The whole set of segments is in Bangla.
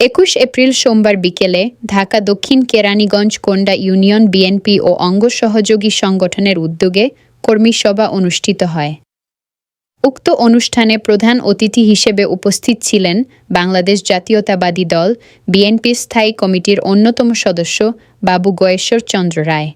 একুশ এপ্রিল সোমবার বিকেলে ঢাকা, দক্ষিণ কেরানীগঞ্জ, কোন্ডা ইউনিয়ন, বিএনপি ও অঙ্গ সহযোগী সংগঠনের উদ্যোগে কর্মী সভা অনুষ্ঠিত হয়। উক্ত অনুষ্ঠানে প্রধান অতিথি হিসেবে উপস্থিত ছিলেন বাংলাদেশ জাতীয়তাবাদী দল বিএনপি স্থায়ী কমিটির অন্যতম সদস্য বাবু গয়েশ্বর চন্দ্র রায়।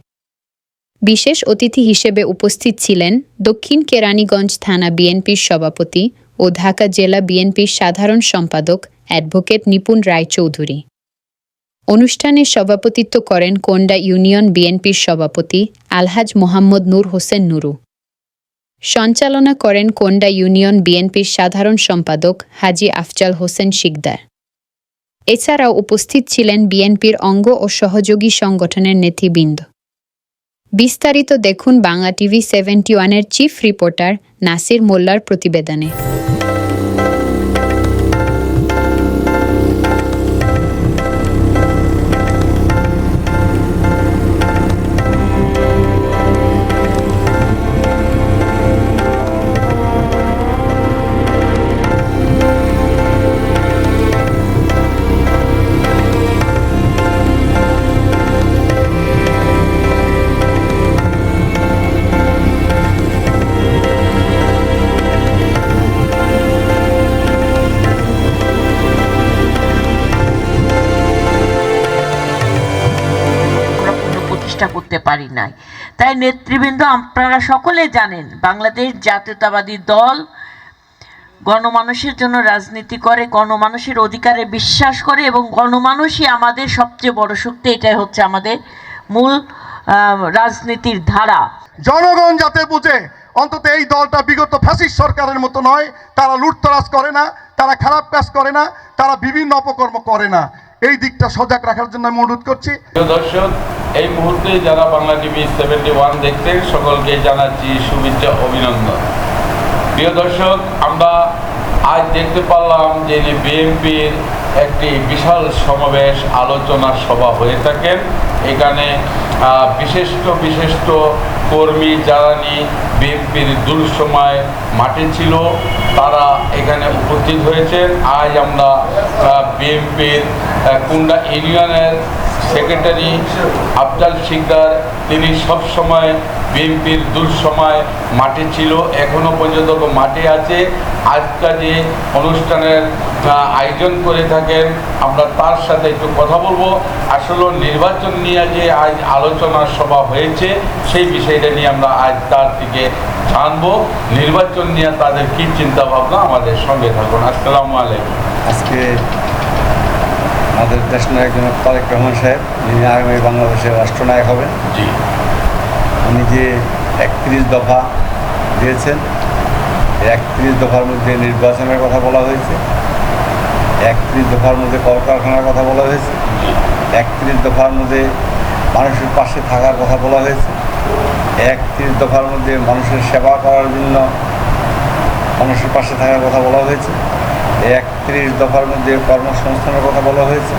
বিশেষ অতিথি হিসেবে উপস্থিত ছিলেন দক্ষিণ কেরানীগঞ্জ থানা বিএনপির সভাপতি ও ঢাকা জেলা বিএনপির সাধারণ সম্পাদক অ্যাডভোকেট নিপুণ রায়চৌধুরী। অনুষ্ঠানে সভাপতিত্ব করেন কোন্ডা ইউনিয়ন বিএনপির সভাপতি আলহাজ মোহাম্মদ নূর হোসেন নুরু। সঞ্চালনা করেন কোন্ডা ইউনিয়ন বিএনপির সাধারণ সম্পাদক হাজি আফজাল হোসেন শিকদার। এছাড়াও উপস্থিত ছিলেন বিএনপির অঙ্গ ও সহযোগী সংগঠনের নেতৃবৃন্দ। বিস্তারিত দেখুন বাংলা টিভি সেভেন্টি ওয়ানের চিফ রিপোর্টার নাসির মোল্লার প্রতিবেদনে। পারি নাই। তাই নেতৃবৃন্দ আপনারা সকলে জানেন, বাংলাদেশ জাতীয়তাবাদী দল গণমানুষের জন্য রাজনীতি করে, গণমানুষের অধিকারে বিশ্বাস করে এবং গণমানুষই আমাদের সবচেয়ে বড় শক্তি। এটাই হচ্ছে আমাদের মূল রাজনীতির ধারা। জনগণ যাতে বুঝে, অন্তত এই দলটা বিগত ফ্যাসিস্ট সরকারের মতো নয়, তারা লুটতরাজ করে না, তারা খারাপ কাজ করে না, তারা বিভিন্ন অপকর্ম করে না। এই দিকটা সজাগ রাখার জন্য আমি অনুরোধ করছি। দর্শক, এই মুহূর্তে যারা বাংলা টিভি সেভেন্টি ওয়ান দেখছেন, সকলকে জানাচ্ছি শুভেচ্ছা, অভিনন্দন। প্রিয় দর্শক, আমরা আজ দেখতে পারলাম যে বিএনপির একটি বিশাল সমাবেশ আলোচনা সভা হয়ে থাকেন এখানে বিশিষ্ট বিশিষ্ট কর্মী জ্বালানি বিএনপির দুঃসময় মাঠে ছিল, তারা এখানে উপস্থিত হয়েছেন। আজ আমরা বিএনপির কুন্ডা ইউনিয়নের সেক্রেটারি আফজাল শিকদার, তিনি সবসময় বিএনপির দুঃসময় মাঠে ছিল, এখনও পর্যন্ত মাঠে আছে। আজকা যে অনুষ্ঠানের আয়োজন করে থাকেন, আমরা তার সাথে একটু কথা বলব। আসলে নির্বাচন নিয়ে যে আজ আলোচনা সভা হয়েছে, সেই বিষয়টা নিয়ে আমরা আজ তার দিকে জানব। নির্বাচন নিয়ে তাদের কি চিন্তা ভাবনা আমাদের সঙ্গে থাকুন। আসসালামু আলাইকুম। আজকে আমাদের দেশ নায়ক জনাব তারেক রহমান সাহেব যিনি আগামী বাংলাদেশের রাষ্ট্রনায়ক হবেন। জি। উনি যে একত্রিশ দফা দিয়েছেন একত্রিশ দফার মধ্যে নির্বাচনের কথা বলা হয়েছে একত্রিশ দফার মধ্যে কলকারখানার কথা বলা হয়েছে একত্রিশ দফার মধ্যে মানুষের পাশে থাকার কথা বলা হয়েছে একত্রিশ দফার মধ্যে মানুষের সেবা করার জন্য মানুষের পাশে থাকার কথা বলা হয়েছে। একত্রিশ দফার মধ্যে কর্মসংস্থানের কথা বলা হয়েছে।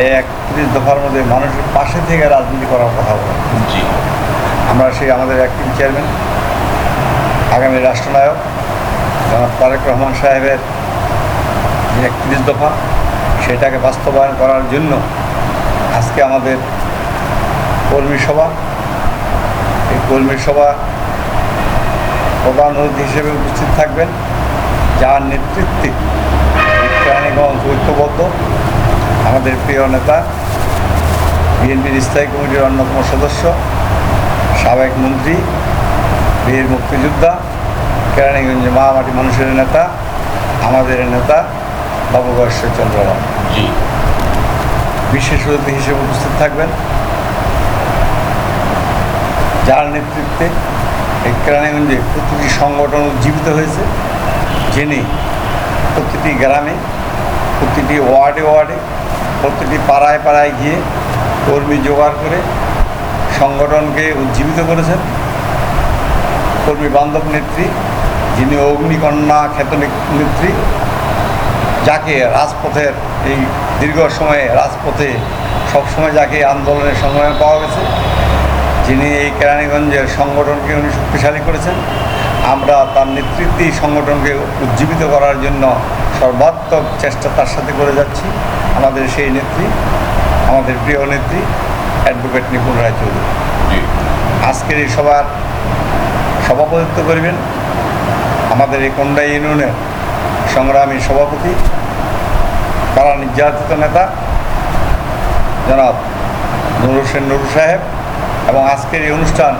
এই একত্রিশ দফার মধ্যে মানুষের পাশে থেকে রাজনীতি করার কথা বলা জি। আমরা সেই আমাদের অ্যাক্টিং চেয়ারম্যান আগামী রাষ্ট্রনায়ক জনাব তারেক রহমান সাহেবের একত্রিশ দফা সেটাকে বাস্তবায়ন করার জন্য আজকে আমাদের কর্মী সভা এই কর্মী সভা প্রধান অতিথি হিসেবে উপস্থিত থাকবেন। যার নেতৃত্বে কেরানীগঞ্জ ঐক্যবদ্ধ আমাদের প্রিয় নেতা বিএনপির স্থায়ী কমিটির অন্যতম সদস্য সাবেক মন্ত্রী বীর মুক্তিযোদ্ধা কেরানীগঞ্জে মহামাটি মানুষের নেতা আমাদের নেতা বাবু চন্দ্র জি। বিশেষ অতিথি হিসেবে উপস্থিত থাকবেন। যার নেতৃত্বে এই কেরানীগঞ্জে প্রতিটি সংগঠন উজ্জীবিত হয়েছে। যিনি প্রতিটি গ্রামে, প্রতিটি ওয়ার্ডে ওয়ার্ডে, প্রতিটি পাড়ায় পাড়ায় গিয়ে কর্মী জোগাড় করে সংগঠনকে উজ্জীবিত করেছেন। কর্মী বান্ধব নেত্রী, যিনি অগ্নিকন্যা খ্যাত নেত্রী, যাকে রাজপথের এই দীর্ঘ সময়ে রাজপথে সবসময় যাকে আন্দোলনের সময় পাওয়া গেছে, যিনি এই কেরানীগঞ্জের সংগঠনকে উনি শক্তিশালী করেছেন। আমরা তার নেতৃত্বে এই সংগঠনকে উজ্জীবিত করার জন্য সর্বাত্মক চেষ্টা তার সাথে করে যাচ্ছি। আমাদের সেই নেত্রী আমাদের প্রিয় নেত্রী অ্যাডভোকেট নিপুণ রায়চৌধুরী আজকের এই সভার সভাপতিত্ব করবেন আমাদের এই কন্যা ইউনিয়নের সংগ্রামী সভাপতি তারা নির্যাতিত নেতা জনাব নুর হোসেন নুরু সাহেব এবং আজকের এই অনুষ্ঠান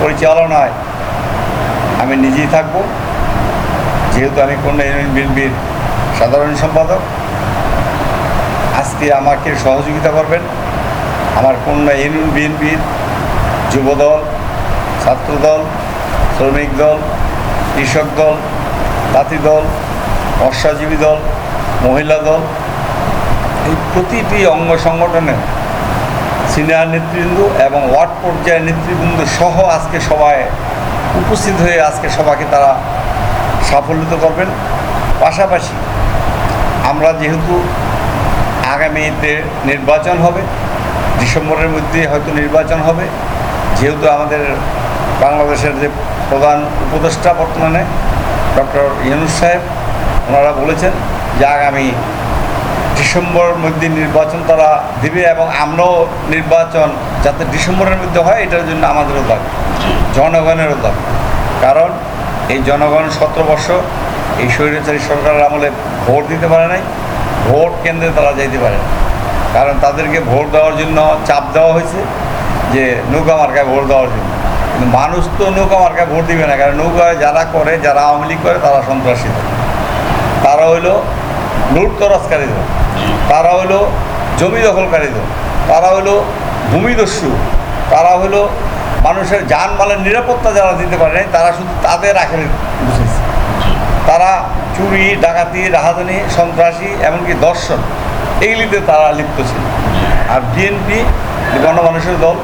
পরিচালনায় নিজেই থাকব। যেহেতু আমি কন্যা ইউনিয়ন বিএনপির সাধারণ সম্পাদক, আজকে আমাকে সহযোগিতা করবেন আমার কন্যা ইউনিয়ন বিএনপির যুবদল, ছাত্রদল, শ্রমিক দল, কৃষক দল তাঁতি দল, মৎস্যজীবী দল, মহিলা দল, এই প্রতিটি অঙ্গ সংগঠনের সিনিয়র নেতৃবৃন্দ এবং ওয়ার্ড পর্যায়ের নেতৃবৃন্দ সহ আজকে সবাই উপস্থিত হয়ে আজকে সবাইকে তারা সাফল্যিত করবেন। পাশাপাশি আমরা যেহেতু আগামীতে নির্বাচন হবে, ডিসেম্বরের মধ্যে হয়তো নির্বাচন হবে, যেহেতু আমাদের বাংলাদেশের যে প্রধান উপদেষ্টা বর্তমানে ডক্টর ইউনুস সাহেব, ওনারা বলেছেন যে আগামী ডিসেম্বরের মধ্যে নির্বাচন তারা দিবে এবং আমরাও নির্বাচন যাতে ডিসেম্বরের মধ্যে হয়, এটার জন্য আমাদেরও দাবি। জনগণেরও দাবি। কারণ এই জনগণ সতেরো বছর এই স্বৈরাচারী সরকারের আমলে ভোট দিতে পারে নাই, ভোট কেন্দ্রে তারা যাইতে পারে কারণ তাদেরকে ভোট দেওয়ার জন্য চাপ দেওয়া হয়েছে যে নৌকা মার্কায় ভোট দেওয়ার জন্য। কিন্তু মানুষ তো নৌকা মার্কায় ভোট দিবে না, কারণ নৌকায় যারা করে, যারা আওয়ামী লীগ করে, তারা সন্ত্রাসী। তারা হইল লুটতরাজকারী দল তারা হইল জমি দখলকারী দল, তারা হলো ভূমিদস্যু, তারা হলো মানুষের যানমালের নিরাপত্তা যারা দিতে পারে নাই, তারা শুধু তাদের আখের বুঝেছে। তারা চুরি, ডাকাতি রাহাজানি সন্ত্রাসী, এমনকি দর্শন এইগুলিতে তারা লিপ্ত ছিল। আর বিএনপি গণমানুষের দল,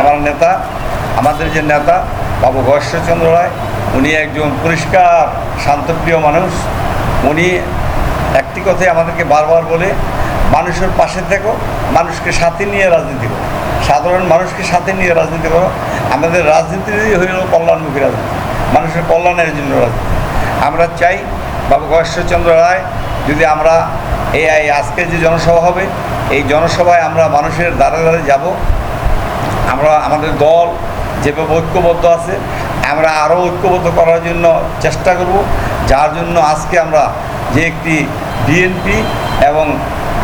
আমার নেতা, আমাদের যে নেতা, বাবু গয়েশ্বরচন্দ্র রায়, উনি একজন পরিষ্কার, শান্তপ্রিয় মানুষ। উনি একটি কথাই আমাদেরকে বারবার বলে, মানুষের পাশে থেকো, মানুষকে সাথে নিয়ে রাজনীতি করো। সাধারণ মানুষকে সাথে নিয়ে রাজনীতি করো। আমাদের রাজনীতি হইল কল্যাণমুখী রাজনীতি, মানুষের কল্যাণের জন্য রাজনীতি। আমরা চাই বাবু গয়েশ্বরচন্দ্র রায়, যদি আমরা এই আজকের যে জনসভা হবে, এই জনসভায় আমরা মানুষের দ্বারে দ্বারে যাব। আমরা আমাদের দল যেভাবে ঐক্যবদ্ধ আছে, আমরা আরও ঐক্যবদ্ধ করার জন্য চেষ্টা করব। যার জন্য আজকে আমরা যে একটি বিএনপি এবং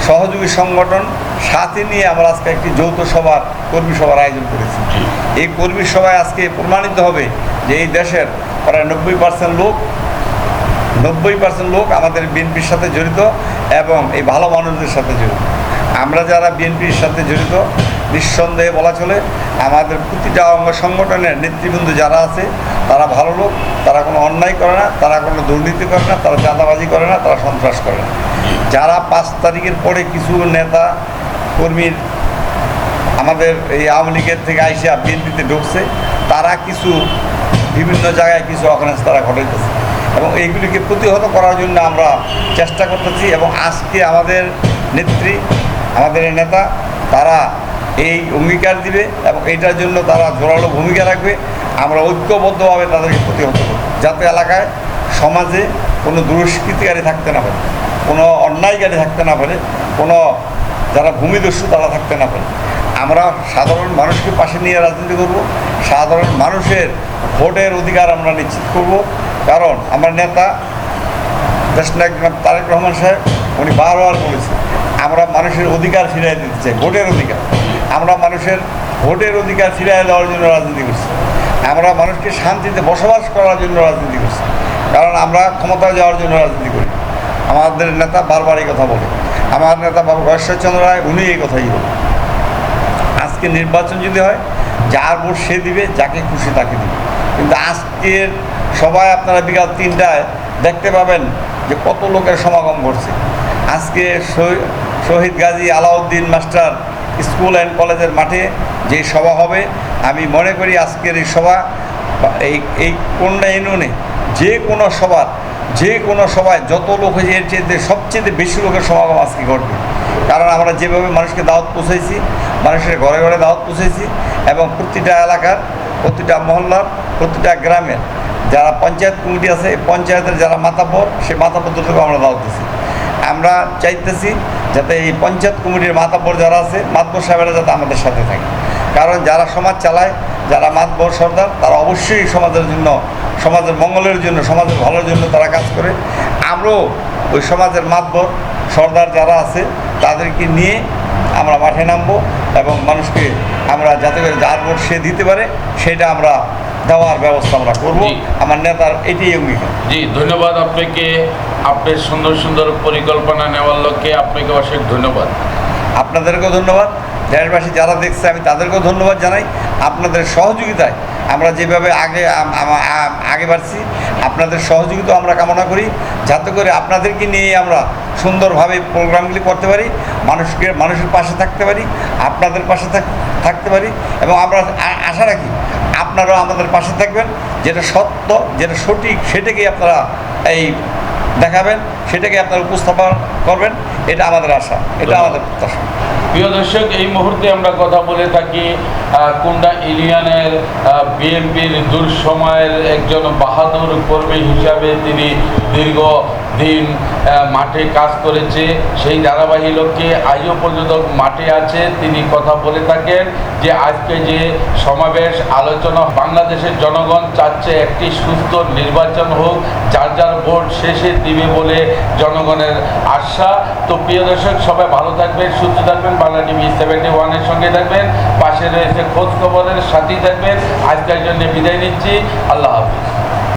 সহযোগী সংগঠন সাথে নিয়ে আমরা আজকে একটি যৌথ সভার কর্মী সভার আয়োজন করেছি। এই কর্মী সভায় আজকে প্রমাণিত হবে যে এই দেশের প্রায় নব্বই পার্সেন্ট লোক নব্বই পার্সেন্ট লোক আমাদের বিএনপির সাথে জড়িত এবং এই ভালো মানুষদের সাথে জড়িত। আমরা যারা বিএনপির সাথে জড়িত, নিঃসন্দেহে বলা চলে, আমাদের প্রতিটা অঙ্গ সংগঠনের নেতৃবৃন্দ যারা আছে, তারা ভালো লোক, তারা কোনো অন্যায় করে না, তারা কোনো দুর্নীতি করে না, তারা চাঁদাবাজি করে না, তারা সন্ত্রাস করে না। যারা পাঁচ তারিখের পরে কিছু নেতা, কর্মীর আমাদের এই আওয়ামী লীগের থেকে আইসা বিএনপিতে ঢুকছে, তারা কিছু বিভিন্ন জায়গায় কিছু অকারেন্স তারা ঘটাইতেছে। এবং এইগুলিকে প্রতিহত করার জন্য আমরা চেষ্টা করতেছি এবং আজকে আমাদের নেত্রী আমাদের এই নেতা, তারা এই অঙ্গীকার দিবে এবং এইটার জন্য তারা জোরালো ভূমিকা রাখবে। আমরা ঐক্যবদ্ধভাবে তাদেরকে প্রতিহত করব। যাতে এলাকায় সমাজে কোনো দুষ্কৃতিকারী থাকতে না পারে, কোনো অন্যায়কারী থাকতে না পারে, কোনো যারা ভূমিদস্যু তারা থাকতে না পারে। আমরা সাধারণ মানুষকে পাশে নিয়ে রাজনীতি করব। সাধারণ মানুষের ভোটের অধিকার আমরা নিশ্চিত করব। কারণ আমার নেতা দেশনায়ক তারেক রহমান সাহেব, উনি বারবার বলেছেন আমরা মানুষের অধিকার ফিরিয়ে দিতে চাই, ভোটের অধিকার। আমরা মানুষের ভোটের অধিকার ফিরিয়ে দেওয়ার জন্য রাজনীতি করছি। আমরা মানুষকে শান্তিতে বসবাস করার জন্য রাজনীতি করছি। কারণ আমরা ক্ষমতায় যাওয়ার জন্য রাজনীতি করি। আমাদের নেতা বারবার এই কথা বলে। আমার নেতা বাবু গয়েশ্বরচন্দ্র রায়, উনি এই কথাই বলে আজকে নির্বাচন যদি হয়, যার ভোট সে দিবে, যাকে খুশি তাকে দিবে। কিন্তু আজকের সবাই আপনারা বিকাল তিনটায় দেখতে পাবেন যে কত লোকের সমাগম ঘটছে। আজকে Shahid Gazi Alauddin master school and কলেজের মাঠে যে সভা হবে, আমি মনে করি আজকের এই সভা, এই এই কন্যা ইউনিয়নে যে কোনো সভার, যে কোনো সভায় যত লোক হয়েছে, এর চেয়ে সবচেয়ে বেশি লোকের সমাগম আজকে ঘটবে। কারণ আমরা যেভাবে মানুষকে দাওয়াত পৌঁছাইছি মানুষের ঘরে ঘরে দাওয়াত পৌঁছাইছি এবং প্রতিটা এলাকার, প্রতিটা মহল্লার, প্রতিটা গ্রামের যারা পঞ্চায়েত কমিটি আছে পঞ্চায়েতের যারা মাতাব্বর, সেই মাতাব্বরদেরকেও আমরা দাওয়াত দিছি আমরা চাইতেছি যাতে এই পঞ্চায়েত কমিটির মাতাব্বর যারা আছে মাতবর সাহেবেরা যাতে আমাদের সাথে থাকে। কারণ যারা সমাজ চালায় যারা মাতবর সর্দার তারা অবশ্যই সমাজের জন্য সমাজের মঙ্গলের জন্য সমাজের ভালোর জন্য তারা কাজ করে। আমরাও ওই সমাজের মাতবর সর্দার যারা আছে তাদেরকে নিয়ে আমরা মাঠে নামবো এবং মানুষকে আমরা যাতে করে যার ভোট সে দিতে পারে সেটা আমরা দেওয়ার ব্যবস্থা আমরা করব। আমার নেতার এটাই অঙ্গীকার। জি ধন্যবাদ আপনাকে। আপনার সুন্দর সুন্দর পরিকল্পনা নেওয়ার লক্ষ্যে আপনাকে অশেষ ধন্যবাদ। আপনাদেরকেও ধন্যবাদ। দেশবাসী যারা দেখছে, আমি তাদেরকেও ধন্যবাদ জানাই। আপনাদের সহযোগিতায় আমরা যেভাবে আগে আগে বাড়ছি, আপনাদের সহযোগিতা আমরা কামনা করি। যাতে করে আপনাদেরকে নিয়ে আমরা সুন্দরভাবে প্রোগ্রামগুলি করতে পারি, মানুষকে, মানুষের পাশে থাকতে পারি, আপনাদের পাশে থাক- থাকতে পারি এবং আমরা আশা রাখি আপনারাও আমাদের পাশে থাকবেন। যেটা সত্য, যেটা সঠিক, সেটাকেই আপনারা এই দেখাবেন সেটাকে আপনার উপস্থাপন করবেন এটা আমাদের আশা এটা আমাদের প্রত্যাশা। প্রিয় দর্শক এই মুহূর্তে আমরা কথা বলে থাকি কুন্ডা ইউনিয়নের বিএনপির দুঃসময়ের একজন বাহাদুর কর্মী হিসাবে তিনি দীর্ঘ দিন মাঠে কাজ করেছে, সেই ধারাবাহিক লক্ষ্যে আজও পর্যন্ত মাঠে আছে। তিনি কথা বলে থাকেন যে, আজকে যে সমাবেশ আলোচনা বাংলাদেশের জনগণ চাচ্ছে একটি সুস্থ নির্বাচন হোক, যার যার ভোট শেষে দিবে বলে জনগণের আশা। তো প্রিয় দর্শক, সবাই ভালো থাকবেন, সুস্থ থাকবেন। বাংলা টিভি সেভেন্টি ওয়ানের সঙ্গে থাকবেন, পাশে রয়েছে খোঁজ খবরের সাথেই থাকবেন। আজকের জন্য বিদায় নিচ্ছি। আল্লাহ হাফিজ।